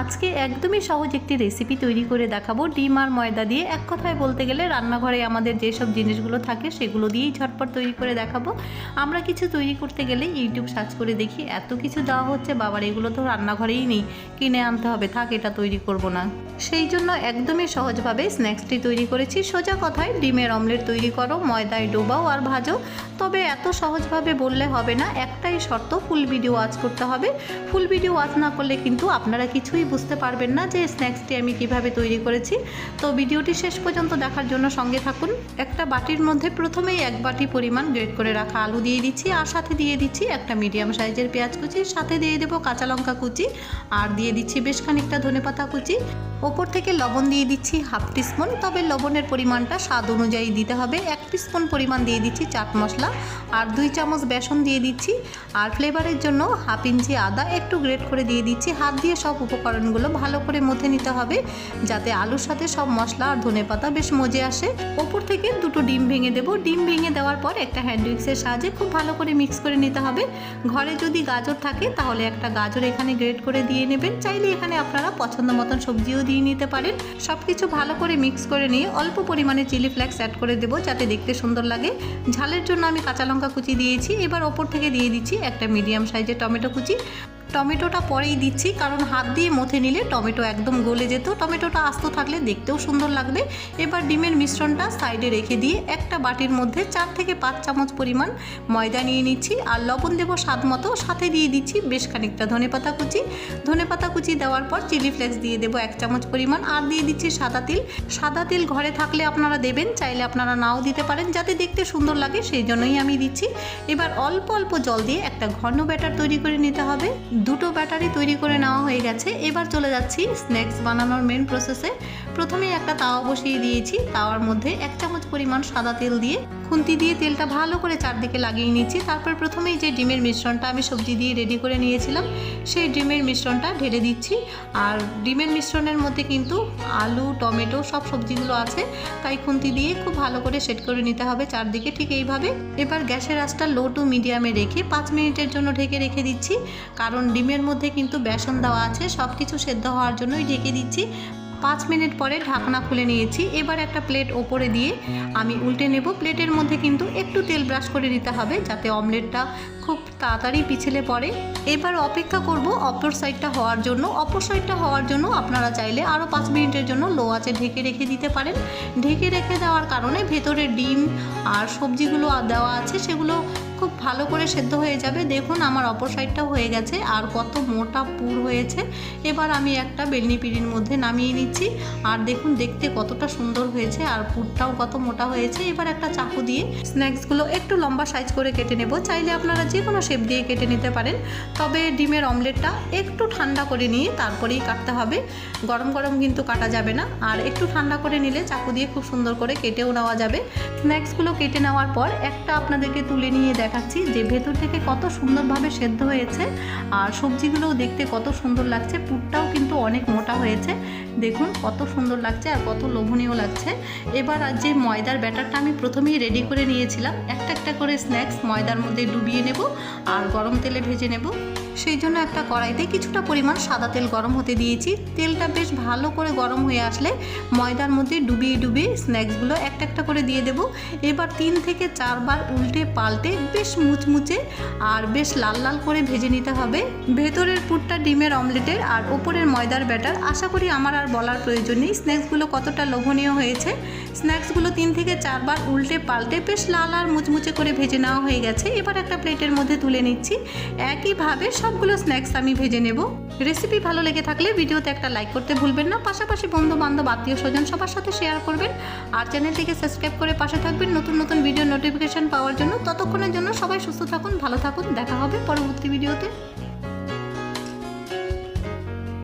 আজকে একদমই সহজ একটি রেসিপি তৈরি করে দেখাবো। ডিম আর ময়দা দিয়ে এক কথায় বলতে গেলে রান্নাঘরে আমাদের যেসব জিনিসগুলো থাকে সেগুলো দিয়েই ঝটপট তৈরি করে দেখাবো। আমরা কিছু তৈরি করতে গেলে ইউটিউব সার্চ করে দেখি, এত কিছু দেওয়া হচ্ছে, বাবার এগুলো তো রান্নাঘরেই নেই, কিনে আনতে হবে, থাক এটা তৈরি করব না। সেই জন্য একদমই সহজভাবে স্ন্যাক্সটি তৈরি করেছি, সোজা কথায় ডিমের অমলেট তৈরি করো, ময়দায় ডোবাও আর ভাজো। তবে এত সহজভাবে বললে হবে না, একটাই শর্ত, ফুল ভিডিও ওয়াচ করতে হবে। ফুল ভিডিও ওয়াচ না করলে কিন্তু আপনারা কিছুই বুঝতে পারবেন না যে স্ন্যাক্সটি আমি কীভাবে তৈরি করেছি। তো ভিডিওটি শেষ পর্যন্ত দেখার জন্য সঙ্গে থাকুন। একটা বাটির মধ্যে প্রথমেই এক বাটি পরিমাণ গ্রেড করে রাখা আলু দিয়ে দিচ্ছি আর সাথে দিয়ে দিচ্ছি একটা মিডিয়াম সাইজের পেঁয়াজ কুচি। সাথে দিয়ে দেবো কাঁচা লঙ্কা কুচি আর দিয়ে দিচ্ছি বেশ খানিকটা ধনেপাতা কুচি। ওপর থেকে লবণ দিয়ে দিচ্ছি হাফ টিস্পুন। তবে লবণের পরিমাণটা স্বাদ অনুযায়ী দিতে হবে। এক টিস্পুন পরিমাণ দিয়ে দিচ্ছি চাট মশলা আর দুই চামচ বেসন দিয়ে দিচ্ছি। আর ফ্লেভারের জন্য হাফ ইঞ্চি আদা একটু গ্রেট করে দিয়ে দিচ্ছি। হাত দিয়ে সব উপকরণগুলো ভালো করে মথে নিতে হবে, যাতে আলুর সাথে সব মশলা আর ধনেপাতা বেশ মজে আসে। ওপর থেকে দুটো ডিম ভেঙে দেবো। ডিম ভেঙে দেওয়ার পর একটা হ্যান্ড উইক্সের সাহায্যে খুব ভালো করে মিক্স করে নিতে হবে। ঘরে যদি গাজর থাকে, তাহলে একটা গাজর এখানে গ্রেট করে দিয়ে নেবেন। চাইলে এখানে আপনারা পছন্দ মতন সবজিও দিয়ে নিতে পারেন। সব কিছু ভালো করে মিক্স করে নিয়ে অল্প পরিমাণে চিলি ফ্লেক্স অ্যাড করে দেবো, যাতে দেখতে সুন্দর লাগে। ঝালের জন্য আমি কাঁচা লঙ্কা কুচি দিয়েছি। এবার ওপর থেকে দিয়ে দিচ্ছি একটা মিডিয়াম সাইজের টমেটো কুচি। টমেটোটা পরেই দিচ্ছি, কারণ হাত দিয়ে মথে নিলে টমেটো একদম গলে যেত। টমেটোটা আস্ত থাকলে দেখতেও সুন্দর লাগবে। এবার ডিমের মিশ্রণটা সাইডে রেখে দিয়ে একটা বাটির মধ্যে চার থেকে পাঁচ চামচ পরিমাণ ময়দা নিয়ে নিচ্ছি আর লবণ দেবো স্বাদ মতো। সাথে দিয়ে দিচ্ছি বেশ খানিকটা ধনেপাতা কুচি। ধনেপাতা কুচি দেওয়ার পর চিলি ফ্লেক্স দিয়ে দেবো এক চামচ পরিমাণ। আর দিয়ে দিচ্ছি সাদা তিল। সাদা তিল ঘরে থাকলে আপনারা দেবেন, চাইলে আপনারা নাও দিতে পারেন, যাতে দেখতে সুন্দর লাগে, সেই জন্যই আমি দিচ্ছি। এবার অল্প অল্প জল দিয়ে একটা ঘন ব্যাটার তৈরি করে নিতে হবে। দুটো ব্যাটারি তৈরি করে নেওয়া হয়ে গেছে। এবার চলে যাচ্ছি স্ন্যাক্স বানানোর মেন প্রসেসে প্রথমেই একটা তাওয়া বসিয়ে দিয়েছি। তাওয়ার মধ্যে এক চামচ পরিমাণ সাদা তেল দিয়ে খুন্তি দিয়ে তেলটা ভালো করে চারদিকে লাগিয়ে নিচ্ছি তারপর প্রথমেই যে ডিমের মিশ্রণটা আমি সবজি দিয়ে রেডি করে নিয়েছিলাম, সেই ডিমের মিশ্রণটা ঢেলে দিচ্ছি। আর ডিমের মিশ্রণের মধ্যে কিন্তু আলু, টমেটো সব সবজিগুলো আছে। তাই খুন্তি দিয়ে খুব ভালো করে সেট করে নিতে হবে চারদিকে ঠিক এইভাবে। এবার গ্যাসের আঁচটা লো টু মিডিয়ামে রেখে পাঁচ মিনিটের জন্য ঢেকে রেখে দিচ্ছি। কারণ ডিমের মধ্যে কিন্তু বেসন দেওয়া আছে সব কিছু সেদ্ধ হওয়ার জন্যই ঢেকে দিচ্ছি। পাঁচ মিনিট পরে ঢাকনা খুলে নিয়েছি। এবার একটা প্লেট ওপরে দিয়ে আমি উল্টে নেব। প্লেটের মধ্যে কিন্তু একটু তেল ব্রাশ করে দিতে হবে, যাতে অমলেটটা খুব তাড়াতাড়ি পিছলে পড়ে। এবার অপেক্ষা করব অপর সাইডটা হওয়ার জন্য। অপর সাইডটা হওয়ার জন্য আপনারা চাইলে আরও পাঁচ মিনিটের জন্য লো আঁচে ঢেকে রেখে দিতে পারেন। ঢেকে রেখে দেওয়ার কারণে ভেতরে ডিম আর সবজিগুলো দেওয়া আছে, সেগুলো খুব ভালো করে সেদ্ধ হয়ে যাবে। দেখুন আমার অপর সাইডটাও হয়ে গেছে, আর কত মোটা পুর হয়েছে। এবার আমি একটা বেলনি পিড়ির মধ্যে নামিয়ে নিচ্ছি। আর দেখুন, দেখতে কতটা সুন্দর হয়েছে, আর পুরটাও কত মোটা হয়েছে। এবার একটা চাকু দিয়ে স্ন্যাক্সগুলো একটু লম্বা সাইজ করে কেটে নেব। চাইলে আপনারা যে কোনো শেপ দিয়ে কেটে নিতে পারেন। তবে ডিমের অমলেটটা একটু ঠান্ডা করে নিয়ে তারপরেই কাটতে হবে। গরম গরম কিন্তু কাটা যাবে না। আর একটু ঠান্ডা করে নিলে চাকু দিয়ে খুব সুন্দর করে কেটেও নেওয়া যাবে। স্ন্যাক্সগুলো কেটে নেওয়ার পর একটা আপনাদেরকে তুলে নিয়ে দেখাচ্ছি যে ভেতর থেকে কত সুন্দরভাবে সেদ্ধ হয়েছে, আর সবজিগুলোও দেখতে কত সুন্দর লাগছে, পুরটাও কিন্তু অনেক মোটা হয়েছে। দেখুন, কত সুন্দর লাগছে আর কত লোভনীয় লাগছে। এবার আর যে ময়দার ব্যাটারটা আমি প্রথমেই রেডি করে নিয়েছিলাম, একটা একটা করে স্ন্যাক্স ময়দার মধ্যে ডুবিয়ে নেব আর গরম তেলে ভেজে নেব। সেই জন্য একটা কড়াইতে কিছুটা পরিমাণ সাদা তেল গরম হতে দিয়েছি। তেলটা বেশ ভালো করে গরম হয়ে আসলে ময়দার মধ্যে ডুবিয়ে ডুবিয়ে স্ন্যাক্সগুলো একটা একটা করে দিয়ে দেব। এবার তিন থেকে চারবার উল্টে পাল্টে বেশ মুচমুচে আর বেশ লাল লাল করে ভেজে নিতে হবে। ভেতরের পুরটা ডিমের অমলেটের আর ওপরের ময়দার ব্যাটার, আশা করি আমার আর বলার প্রয়োজন নেই স্ন্যাক্সগুলো কতটা লোভনীয় হয়েছে? স্ন্যাক্সগুলো তিন থেকে চারবার উল্টে পাল্টে বেশ লাল আর মুচমুচে করে ভেজে নেওয়া হয়ে গেছে। এবার একটা প্লেটের মধ্যে তুলে নিচ্ছি। একইভাবে সবগুলো স্ন্যাক্স আমি ভেজে নেব। রেসিপি ভালো লেগে থাকলে ভিডিওতে একটা লাইক করতে ভুলবেন না। পাশাপাশি বন্ধু বান্ধব আত্মীয় স্বজন সবার সাথে শেয়ার করবেন। আর চ্যানেলটিকে সাবস্ক্রাইব করে পাশে থাকবেন নতুন নতুন ভিডিও নোটিফিকেশন পাওয়ার জন্য। ততক্ষণের জন্য সবাই সুস্থ থাকুন, ভালো থাকুন। দেখা হবে পরবর্তী ভিডিওতে।